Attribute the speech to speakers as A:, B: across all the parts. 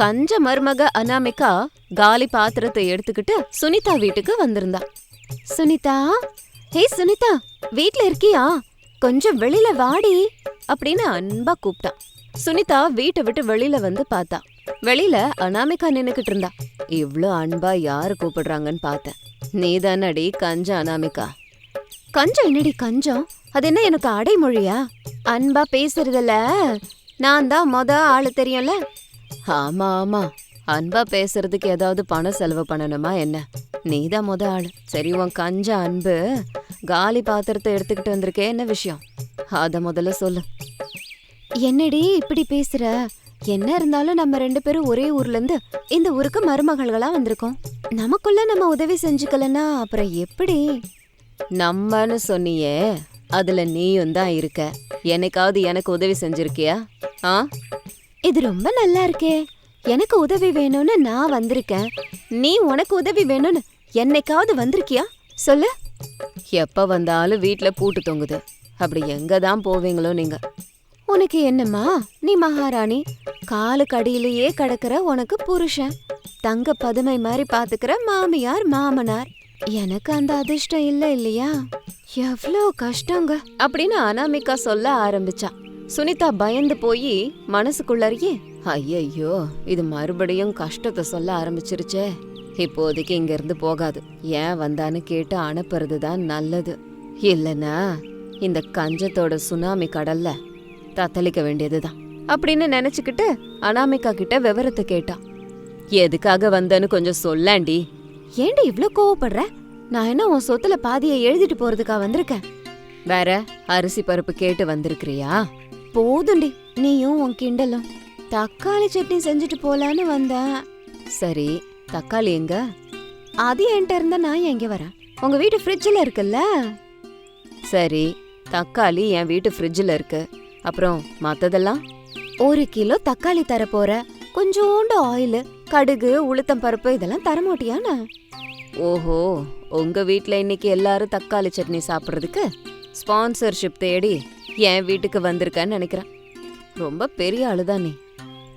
A: கஞ்ச மருமக அனாமிகா காலி பாத்திரத்தை எடுத்துக்கிட்டு சுனிதா வீட்டுக்கு வந்திருந்தா. சுனிதா ஹே சுனிதா வீட்ல இருக்கியா? கொஞ்சம் வெளியில வாடி அப்படின்னு அன்பா கூப்பிட்டான் சுனிதா வீட்டை விட்டு வெளியில வந்து பார்த்தா. வெளியில அனாமிகா நின்னுக்கிட்டு இருந்தா. இவ்ளோ அன்பா யாரு கூப்பிடுறாங்கன்னு பார்த்தேன். நீதானடி கஞ்ச அனாமிகா? கஞ்சம் என்னடி கஞ்சம்? அது என்ன எனக்கு அடைமொழியா? அன்பா பேசுறதுல நான் தான் மொத ஆளு தெரியும்ல. ஆமா ஆமா அன்பா பேசுறதுக்கு ஏதாவது பணம் செலவு பண்ணணுமா என்ன? நீதான் மொத ஆளு. சரி உன் கஞ்ச அன்பு காலி பாத்திரத்தை எடுத்துக்கிட்டு வந்திருக்கே என்ன விஷயம்? அத முதல்ல சொல்லு. என்னடி இப்படி பேசுற? என்ன இருந்தாலும் நம்ம ரெண்டு பேரும் ஒரே ஊர்ல இருந்து இந்த ஊருக்கு மருமகள்களா வந்திருக்கோம். நமக்குள்ள நம்ம உதவி செஞ்சுக்கலன்னா அப்புறம் எப்படி? நம்மன்னு சொன்னியே அதுல நீயும் தான் இருக்க. என்னைக்காவது எனக்கு உதவி செஞ்சிருக்கியா? ஆ? இது ரொம்ப நல்லா இருக்கே. எனக்கு உதவி வேணும்னு நான் வந்திருக்கேன். நீ உனக்கு உதவி வேணும்னு என்னைக்காவது வந்திருக்கியா? சொல்லு. எப்ப வந்தாலும் வீட்ல பூட்டு தொங்குது. அப்படி எங்க தான் போவீங்களோ நீங்க? உனக்கு என்னம்மா? நீ மகாராணி. காலுக்கு அடியிலேயே கிடக்குற உனக்கு புருஷன். தங்க பதுமை மாதிரி பாத்துக்கிற மாமியார் மாமனார். எனக்கு அந்த அதிர்ஷ்டம் இல்ல இல்லையா? எவ்வளோ கஷ்டங்க. அப்படின்னு அனாமிகா சொல்ல ஆரம்பிச்சா. சுனிதா பயந்து போய் மனசுக்குள்ளறியே ஐயையோ இது மறுபடியும் கஷ்டத்தை சொல்ல ஆரம்பிச்சிருச்சே. இப்போதைக்கு இங்கேருந்து போகாது. ஏன் வந்தான்னு கேட்டு அனுப்புறது தான் நல்லது. இல்லைன்னா இந்த கஞ்சத்தோட சுனாமி கடல்ல தத்தளிக்க வேண்டியதுதான். அப்படின்னு நினைச்சுக்கிட்டு அனாமிகா கிட்ட விவரத்தை கேட்டா. எதுக்காக வந்தேன்னு கொஞ்சம் சொல்லாண்டி. ஏண்டி இவ்வளோ கோவப்படுற? நான் என்ன உன் சொத்துல பாதியை எழுதிட்டு போறதுக்கா வந்திருக்கேன்? வேற அரிசி பருப்பு கேட்டு வந்திருக்கிறியா? போதுண்டி நீயும் உன் கிண்டலும். தக்காளி சட்னி செஞ்சுட்டு போலான்னு வந்தேன். சரி தக்காளி எங்க? அது என்கிட்ட இருந்தா நான் எங்க வரேன்? உங்க வீட்டு ஃப்ரிட்ஜில் இருக்குல்ல? சரி தக்காளி என் வீட்டு ஃப்ரிட்ஜில் இருக்கு. அப்புறம் மத்ததெல்லாம்? ஒரு கிலோ தக்காளி தர போற. கொஞ்சோண்டு ஆயில் கடுகு உளுத்தம் பருப்பு இதெல்லாம் தர மாட்டியாண்ணா ஓஹோ உங்க வீட்ல இன்னைக்கு எல்லாரும் தக்காளி சட்னி சாப்பிட்றதுக்கு ஸ்பான்சர்ஷிப் தேடி என் வீட்டுக்கு வந்திருக்கான்னு நினைக்கிறேன். ரொம்ப பெரிய ஆளுதானே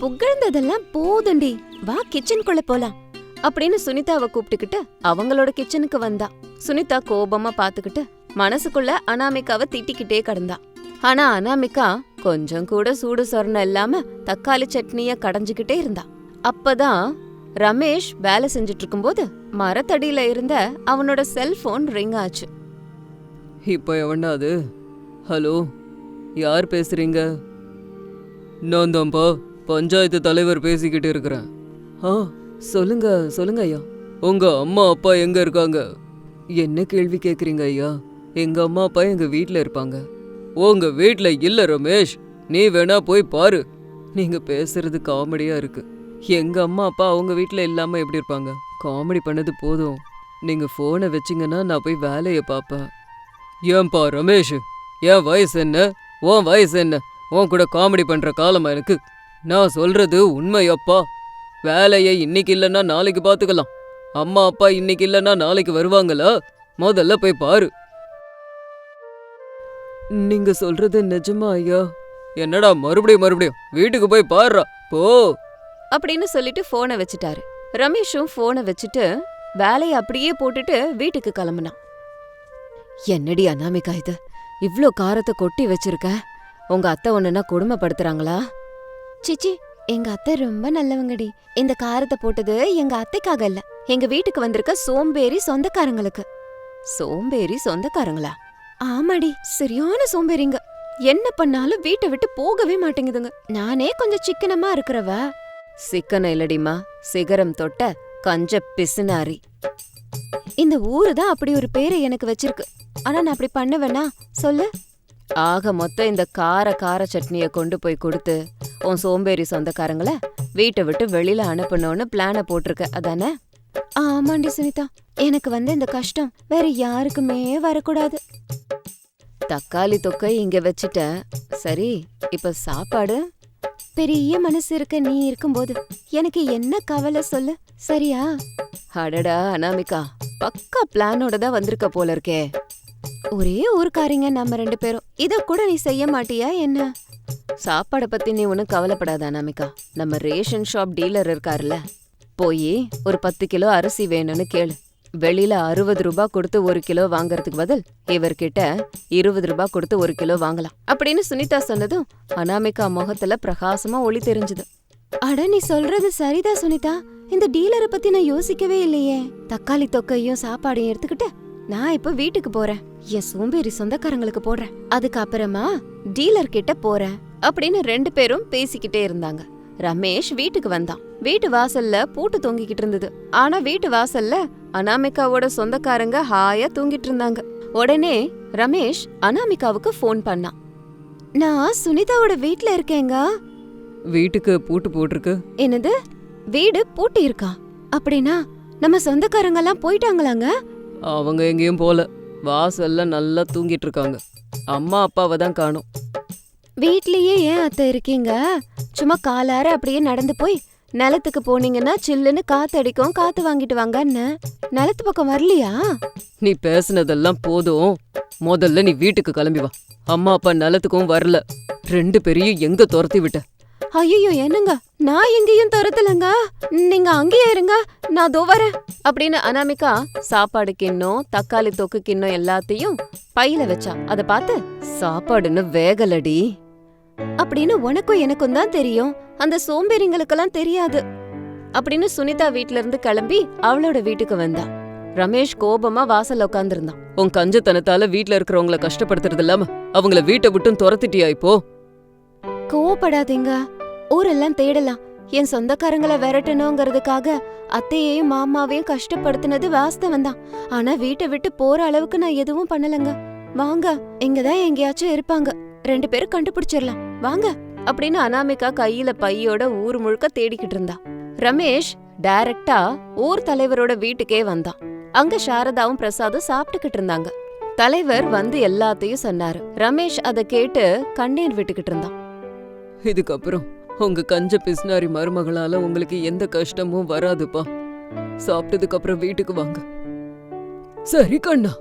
A: புகழ்ந்ததெல்லாம் போதுண்டி. வா கிச்சனுக்குள்ள போலாம். அப்படின்னு சுனிதாவை கூப்பிட்டுக்கிட்டு அவங்களோட கிச்சனுக்கு வந்தா. சுனிதா கோபமா பாத்துக்கிட்டு மனசுக்குள்ள அனாமிகாவை திட்டிக்கிட்டே கிடந்தா. ஆனா அனாமிகா கொஞ்சம் கூட சூடு சொரணம் இல்லாம தக்காளி சட்னிய கடைஞ்சுக்கிட்டே இருந்தா. அப்பதான் ரமேஷ் வேலை செஞ்சுட்டு இருக்கும்போது மரத்தடியில இருந்த அவனோட செல்போன் ரிங் ஆச்சு.
B: இப்போ எவன்டா அது? ஹலோ? யார் பேசுறீங்க? நான் தான்ப்பா பஞ்சாயத்து தலைவர் பேசிக்கிட்டு இருக்கிறேன். ஆ சொல்லுங்க சொல்லுங்க ஐயா. உங்க அம்மா அப்பா எங்க இருக்காங்க? என்ன கேள்வி கேட்குறீங்க ஐயா? எங்க அம்மா அப்பா எங்க வீட்டில் இருப்பாங்க? உங்க வீட்டில் இல்லை ரமேஷ் நீ வேணா போய் பாரு. நீங்க பேசுறது காமெடியா இருக்கு. எங்க அம்மா அப்பா அவங்க வீட்டில் இல்லாம எப்படி இருப்பாங்க? காமெடி பண்ணது போதும். நீங்க போனை வச்சிங்கன்னா நான் போய் வேலையை பார்ப்பேன். ஏன்பா ரமேஷ் என் வயசு என்ன? உன் வயசு என்ன? உன் கூட காமெடி பண்ற காலமா எனக்கு? நான் சொல்றது உண்மையப்பா. வேலையை இன்னைக்கு இல்லைன்னா நாளைக்கு பார்த்துக்கலாம் அம்மா அப்பா இன்னைக்கு இல்லைன்னா நாளைக்கு வருவாங்களா? முதல்ல போய் பாரு. நீங்க சொல்றது நிஜமா ஐயா? என்னடா மறுபடியும் மறுபடியும்? வீட்டுக்கு போய் பாருடா. போ.
A: அப்படின்னு சொல்லிட்டு போனை வச்சுட்டாரு. ரமேஷும் போனை வச்சுட்டு வேலையை அப்படியே போட்டுட்டு வீட்டுக்கு கிளம்புனான். என்னடி அனாமிகா இது? இவ்ளோ காரத்தை கொட்டி வச்சிருக்க? உங்க அத்தை ஒண்ணுனா கொடுமைப்படுத்துறாங்களா? சிச்சி எங்க அத்தை ரொம்ப நல்லவங்கடி. இந்த காரத்தை போட்டது எங்க அத்தைக்காக இல்ல. எங்க வீட்டுக்கு வந்திருக்க சோம்பேறி சொந்தக்காரங்களுக்கு. சோம்பேறி சொந்தக்காரங்களா? ஆமாடி சரியான சோம்பேறிங்க. என்ன பண்ணாலும் வீட்டை விட்டு போகவே மாட்டேங்குதுங்க. நானே கொஞ்சம் சிக்கனமா இருக்கிறவ. சிக்கன இல்லடிமா சிகரம் தொட்ட கஞ்ச பிசுனாரி. இந்த ஊரு தான் அப்படி ஒரு பேரை எனக்கு வச்சிருக்கு. ஆனா நான் அப்படி பண்ணுவேனா? சொல்லு. ஆக மொத்தம் இந்த கார கார சட்னிய கொண்டு போய் கொடுத்து உன் சோம்பேறி சொந்தக்காரங்கள வீட்டை விட்டு வெளியில அனுப்பணும்னு பிளான போட்டிருக்க. அதானே? ஆமாண்டி சுனிதா. எனக்கு வந்து இந்த கஷ்டம் வேற யாருக்குமே வரக்கூடாது. தக்காளி தொக்கை இங்க வச்சுட்ட. சரி இப்ப சாப்பாடு? பெரிய மனசு இருக்க நீ இருக்கும்போது எனக்கு என்ன கவலை சொல்லு. சரியா? அடடா அனாமிகா. பக்கா பிளானோட தான் வந்திருக்க போல இருக்கே. ஒரே ஊர்க்காரிங்க நம்ம ரெண்டு பேரும். இத கூட நீ செய்ய மாட்டியா என்ன? சாப்பாட பத்தி நீ ஒன்றும் கவலைப்படாத அனாமிகா. நம்ம ரேஷன் ஷாப் டீலர் இருக்காருல்ல போய் ஒரு பத்து கிலோ அரிசி வேணும்னு கேளு. வெளியில அறுபது ரூபா கொடுத்து ஒரு கிலோ வாங்குறதுக்கு பதில் இவர்கிட்ட இருபது ரூபாய் கொடுத்து ஒரு கிலோ வாங்கலாம். அப்படின்னு சுனிதா சொன்னதும் அனாமிகா முகத்துல பிரகாசமா ஒளி தெரிஞ்சது. அட நீ சொல்றது சரிதான் சுனிதா. இந்த டீலரை பத்தி நான் யோசிக்கவே இல்லையே. தக்காளி தொக்கையும் சாப்பாடையும் எடுத்துக்கிட்டு நான் இப்ப வீட்டுக்கு போறேன். என் சோம்பேறி சொந்தக்காரங்களுக்கு போடுறேன். அதுக்கப்புறமா டீலர் கிட்ட போறேன் அப்படின்னு ரெண்டு பேரும் பேசிக்கிட்டே இருந்தாங்க. ரமேஷ் வீட்டுக்கு வந்தான். வீட்டு வாசல்ல பூட்டு தொங்கிக்கிட்டு இருந்தது. ஆனா வீட்டு வாசல்ல அனாமிகாவோட சொந்தக்காரங்க ஹாயா தூங்கிட்டு இருந்தாங்க. உடனே ரமேஷ் அனாமிகாவுக்கு ஃபோன் பண்ணான். நான் சுனிதாவோட வீட்ல இருக்கேங்க.
B: வீட்டுக்கு பூட்டு போட்டிருக்கு.
A: என்னது? வீடு பூட்டி இருக்கா அப்படின்னா நம்ம சொந்தக்காரங்க எல்லாம் போயிட்டாங்களாங்க?
B: அவங்க எங்கேயும் போல. வாசல்ல நல்லா தூங்கிட்டு இருக்காங்க அம்மா அப்பாவை தான் காணும்.
A: வீட்லயே ஏன் அத்தை இருக்கீங்க? சும்மா காலார அப்படியே நடந்து போய் நிலத்துக்கு போனீங்கன்னா சில்லுன்னு காத்தடிக்கும் காத்து வாங்கிட்டு வாங்கன்னு. நிலத்து பக்கம் வரலையா?
B: நீ பேசுனதெல்லாம் போதும். முதல்ல நீ வீட்டுக்கு கிளம்பி வா. அம்மா அப்பா நிலத்துக்கும் வரல. ரெண்டு பேரையும் எங்க துரத்தி விட்ட?
A: ஐயோ என்னங்க? நான் எங்கேயும் துரத்தலங்க. நீங்க அங்கேயே இருங்க. நான் தோ வரேன். அப்படின்னு அனாமிகா சாப்பாடு கிண்ணம் தக்காளி தொக்கு கிண்ணம் எல்லாத்தையும் பையில வச்சா. அத பார்த்து சாப்பாடுன்னு வேகலடி. அப்படின்னு உனக்கும் எனக்கும் தான் தெரியும். அந்த சோம்பேறிங்களுக்கெல்லாம் தெரியாது. அப்படின்னு சுனிதா வீட்ல இருந்து கிளம்பி அவளோட வீட்டுக்கு வந்தா. ரமேஷ் கோபமா வாசல்ல உட்கார்ந்திருந்தான்
B: உன் கஞ்சத்தனத்தால வீட்ல இருக்கிறவங்கள கஷ்டப்படுத்துறது இல்லாம அவங்கள வீட்டை விட்டும் துரத்திட்டியா இப்போ?
A: கோவப்படாதீங்க. ஊரெல்லாம் தேடலாம். என் சொந்தக்காரங்கள விரட்டணுங்கிறதுக்காக அத்தையையும் மாமாவையும் கஷ்டப்படுத்தினது வாஸ்தவம் தான். ஆனா வீட்டை விட்டு போற அளவுக்கு நான் எதுவும் பண்ணலங்க. வாங்க இங்கதான் எங்கேயாச்சும் இருப்பாங்க. ரெண்டு பேரும் கண்டுபிடிச்சிடலாம். வாங்க அப்படின்னு அனாமிகா கையில பையோட ஊர் முழுக்க தேடிக்கிட்டு இருந்தா. ரமேஷ் டைரக்டா ஊர் தலைவரோட வீட்டுக்கே வந்தான். அங்க சாரதாவும் பிரசாதும் சாப்பிட்டுக்கிட்டு இருந்தாங்க. தலைவர் வந்து எல்லாத்தையும் சொன்னாரு. ரமேஷ் அத கேட்டு கண்ணீர் விட்டுக்கிட்டு இருந்தான்.
B: இதுக்கப்புறம் உங்க கஞ்ச பிஸ்னாரி மருமகளால உங்களுக்கு எந்த கஷ்டமும் வராதுப்பா. சாப்பிட்டதுக்கு அப்புறம் வீட்டுக்கு வாங்க. சரி கண்ணா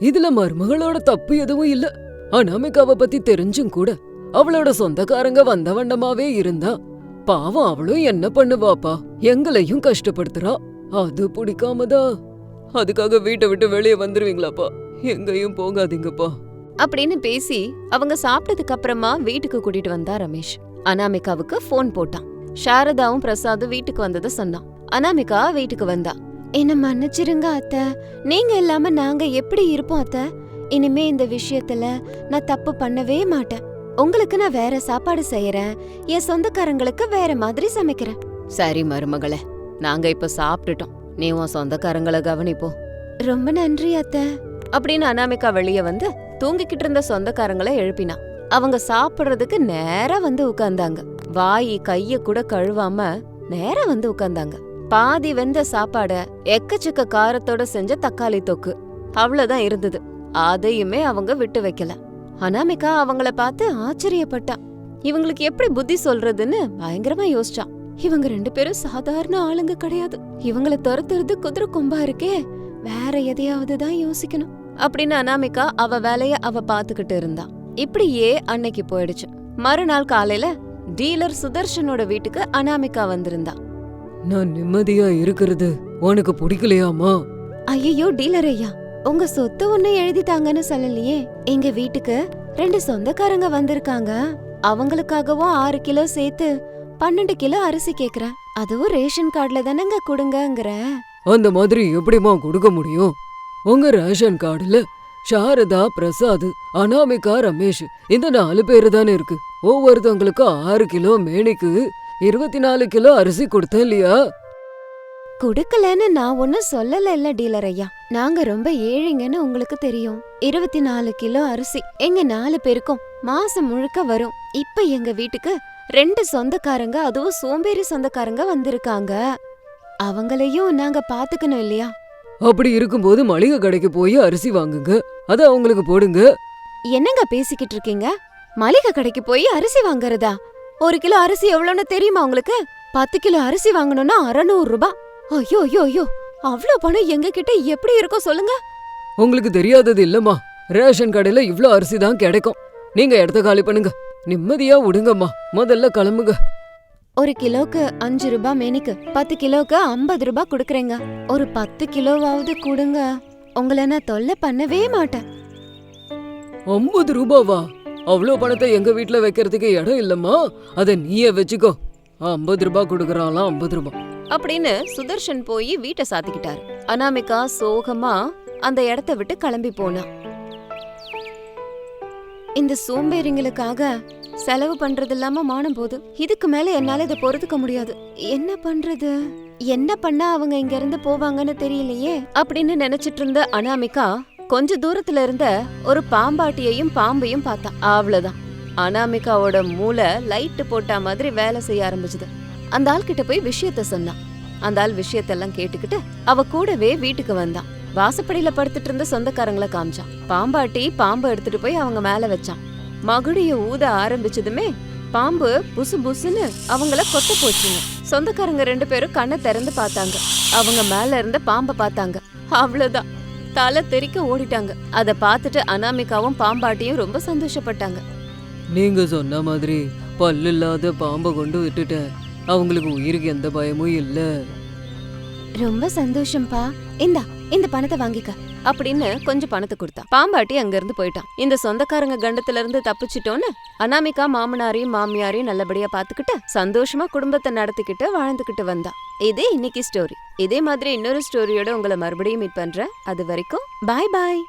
B: இதுல மருமகளோட தப்பு எதுவும் இல்ல. அனாமிகாவை பத்தி தெரிஞ்சும் கூட அவளோட சொந்தக்காரங்க வந்த வண்டமாவே இருந்தா பாவம் அவளும் என்ன பண்ணுவாப்பா? எங்களையும் கஷ்டப்படுத்துறா? அது பிடிக்காமதா? அதுக்காக வீட்டை விட்டு வெளியே வந்துருவீங்களாப்பா? எங்கேயும் போகாதீங்கப்பா.
A: அப்படின்னு பேசி அவங்க சாப்பிட்டதுக்கு அப்புறமா வீட்டுக்கு கூட்டிட்டு வந்தா ரமேஷ். அனாமிகாவுக்கு ஃபோன் போட்டான். சாரதாவும் பிரசாதும் வீட்டுக்கு வந்ததை சொன்னான். அனாமிகா வீட்டுக்கு வந்தா. என்ன மன்னிச்சிருங்க அத்த. நீங்க இல்லாம நாங்க எப்படி இருப்போம் அத்த? இனிமே இந்த விஷயத்துல நான் தப்பு பண்ணவே மாட்டேன். உங்களுக்கு நான் வேற சாப்பாடு செய்யறேன். என் சொந்தக்காரங்களுக்கு வேற மாதிரி சமைக்கிறேன். சரி மருமகளே நாங்க இப்ப சாப்பிட்டுட்டோம். நீ உன் சொந்தக்காரங்களை கவனிப்போம் ரொம்ப நன்றி அத்த. அப்படின்னு அனாமிகா வெளிய வந்து தூங்கிக்கிட்டு இருந்த சொந்தக்காரங்களை எழுப்பினா. அவங்க சாப்பிடுறதுக்கு நேரா வந்து உட்கார்ந்தாங்க. வாய் கைய கூட கழுவாம நேரா வந்து உட்கார்ந்தாங்க. பாதி வெந்த சாப்பாட எக்கச்சக்க காரத்தோட செஞ்ச தக்காளி தொக்கு. அவ்வளவுதான் இருந்தது. அதையுமே அவங்க விட்டு வைக்கல. அனாமிகா அவங்கள பார்த்து ஆச்சரியப்பட்டா. இவங்களுக்கு எப்படி புத்தி சொல்றதுன்னு பயங்கரமா யோசிச்சா இவங்க ரெண்டு பேரும் சாதாரண ஆளுங்க கிடையாது. இவங்கள துரத்துறது குதிரை கொம்பா இருக்கே. வேற எதையாவது தான் யோசிக்கணும். அப்படின்னு அனாமிகா அவ வேலைய அவ பாத்துக்கிட்டு இருந்தா. இப்படியே அன்னைக்கு போயிடுச்சு. மறுநாள் காலையில டீலர் சுதர்ஷனோட வீட்டுக்கு அனாமிகா வந்திருந்தா.
B: நான் நிம்மதியா இருக்கிறது. உனக்கு பிடிக்கலையாமா?
A: ஐயோ டீலர் ஐயா உங்க சொத்து ஒண்ணு எழுதிட்டாங்கன்னு சொல்லலையே. எங்க வீட்டுக்கு ரெண்டு சொந்தக்காரங்க வந்திருக்காங்க. அவங்களுக்காகவும் ஆறு கிலோ சேர்த்து பன்னெண்டு கிலோ அரிசி கேக்குறேன். அதுவும் ரேஷன் கார்டுல தானங்க கொடுங்கங்கிற
B: அந்த மாதிரி எப்படிம்மா கொடுக்க முடியும்? உங்க ரேஷன் கார்டுல சாரதா பிரசாத் அனாமிகா ரமேஷ் இந்த நாலு பேரு தானே இருக்கு. ஒவ்வொருத்தவங்களுக்கு ஆறு கிலோ மேனிக்கு இருபத்தி நாலு கிலோ அரிசி கொடுத்தேன் இல்லையா?
A: குடுக்கலன்னு நான் ஒன்னும் சொல்லல இல்ல டீலர் ஐயா. நாங்க ரொம்ப ஏழைங்கன்னு உங்களுக்கு தெரியும். இருபத்தி நாலு கிலோ அரிசி எங்க நாலு பேருக்கும் மாசம் முழுக்க வரும். இப்ப எங்க வீட்டுக்கு ரெண்டு சொந்தக்காரங்க அதுவும் சோம்பேறி சொந்தக்காரங்க வந்திருக்காங்க. அவங்களையும் நாங்க பாத்துக்கணும் இல்லையா?
B: அப்படி இருக்கும்போது மளிகை கடைக்கு போய் அரிசி வாங்குங்க. அத அவங்களுக்கு போடுங்க.
A: என்னங்க பேசிக்கிட்டு இருக்கீங்க? மளிகை கடைக்கு போய் அரிசி வாங்குறதா? ஒரு கிலோ அரிசி எவ்வளவுன்னு தெரியுமா உங்களுக்கு? பத்து கிலோ அரிசி வாங்கணும்னா அறநூறு ரூபாய் ஐயோ ஐயோ ஐயோ. அவ்ளோ பணம் எங்க கிட்ட எப்படி இருக்கும் சொல்லுங்க.
B: உங்களுக்கு தெரியாதது இல்லம்மா. ரேஷன் கடையில இவ்ளோ அரிசி தான் கிடைக்கும். நீங்க இடத்த காலி பண்ணுங்க. நிம்மதியா விடுங்கம்மா. முதல்ல கிளம்புங்க.
A: ஒரு கிலோக்கு அஞ்சு ரூபாய் மேனிக்கு பத்து கிலோக்கு ஐம்பது ரூபாய் கொடுக்குறேங்க. ஒரு பத்து கிலோவாவது கொடுங்க. உங்களை நான் தொல்லை பண்ணவே மாட்டேன்.
B: ஐம்பது ரூபாவா? அவ்வளோ பணத்தை எங்க வீட்ல வைக்கிறதுக்கு இடம் இல்லம்மா? அதை நீயே வச்சுக்கோ. ஐம்பது ரூபாய் கொடுக்குறாங்களாம் ஐம்பது ரூபாய்
A: அப்படின்னு சுதர்ஷன் போய் வீட்டை சாத்திக்கிட்டாரு. அனாமிகா சோகமா அந்த இடத்த விட்டு கிளம்பி போனா. இந்த சோம்பேறிங்களுக்காக செலவு பண்றது இல்லாம மானம் போது இதுக்கு மேல என்னால இதை பொறுத்துக்க முடியாது. என்ன பண்றது? என்ன பண்ணா அவங்க இங்க இருந்து போவாங்கன்னு தெரியலையே? அப்படின்னு நினைச்சிட்டு இருந்த அனாமிகா கொஞ்ச தூரத்துல இருந்த ஒரு பாம்பாட்டியையும் பாம்பையும் பார்த்தா. அவ்வளவுதான். அனாமிகாவோட மூளை லைட்டு போட்டா மாதிரி வேலை செய்ய ஆரம்பிச்சது. அந்த ஆள் கிட்ட போய் விஷயத்த சொன்னான் அந்த ஆள் விஷயத்தெல்லாம் கேட்டுக்கிட்டு அவ கூடவே வீட்டுக்கு வந்தான். வாசப்படியில படுத்துட்டு இருந்த சொந்தக்காரங்களை காமிச்சான். பாம்பாட்டி பாம்பை எடுத்துட்டு போய் அவங்க மேல வச்சான். மகுடிய ஊத ஆரம்பிச்சதுமே பாம்பு புசு புசுன்னு அவங்கள கொத்த போச்சுங்க. சொந்தக்காரங்க ரெண்டு பேரும் கண்ணை திறந்து பார்த்தாங்க. அவங்க மேல இருந்த பாம்பை பார்த்தாங்க. அவ்வளவுதான். தலை தெறிக்க ஓடிட்டாங்க. அத பார்த்துட்டு அனாமிகாவும் பாம்பாட்டியும் ரொம்ப சந்தோஷப்பட்டாங்க.
B: நீங்க சொன்ன மாதிரி பல்லு இல்லாத பாம்பை கொண்டு விட்டுட்டேன். அவங்களுக்கு உயிருக்கு எந்த பயமும் இல்ல.
A: ரொம்ப சந்தோஷம்பா. இந்தா இந்த பணத்தை வாங்கிக்க. அப்படின்னு கொஞ்சம் பணத்தை கொடுத்தா. பாம்பாட்டி அங்கிருந்து போயிட்டான். இந்த சொந்தக்காரங்க கண்டத்துல இருந்து தப்பிச்சிட்டோன்னு அனாமிகா மாமனாரையும் மாமியாரையும் நல்லபடியா பாத்துக்கிட்டு சந்தோஷமா குடும்பத்தை நடத்திக்கிட்டு வாழ்ந்துகிட்டு வந்தா. இதே இன்னைக்கு ஸ்டோரி இதே மாதிரி இன்னொரு ஸ்டோரியோட உங்களை மறுபடியும் மீட் பண்றேன். அது வரைக்கும் பாய் பாய்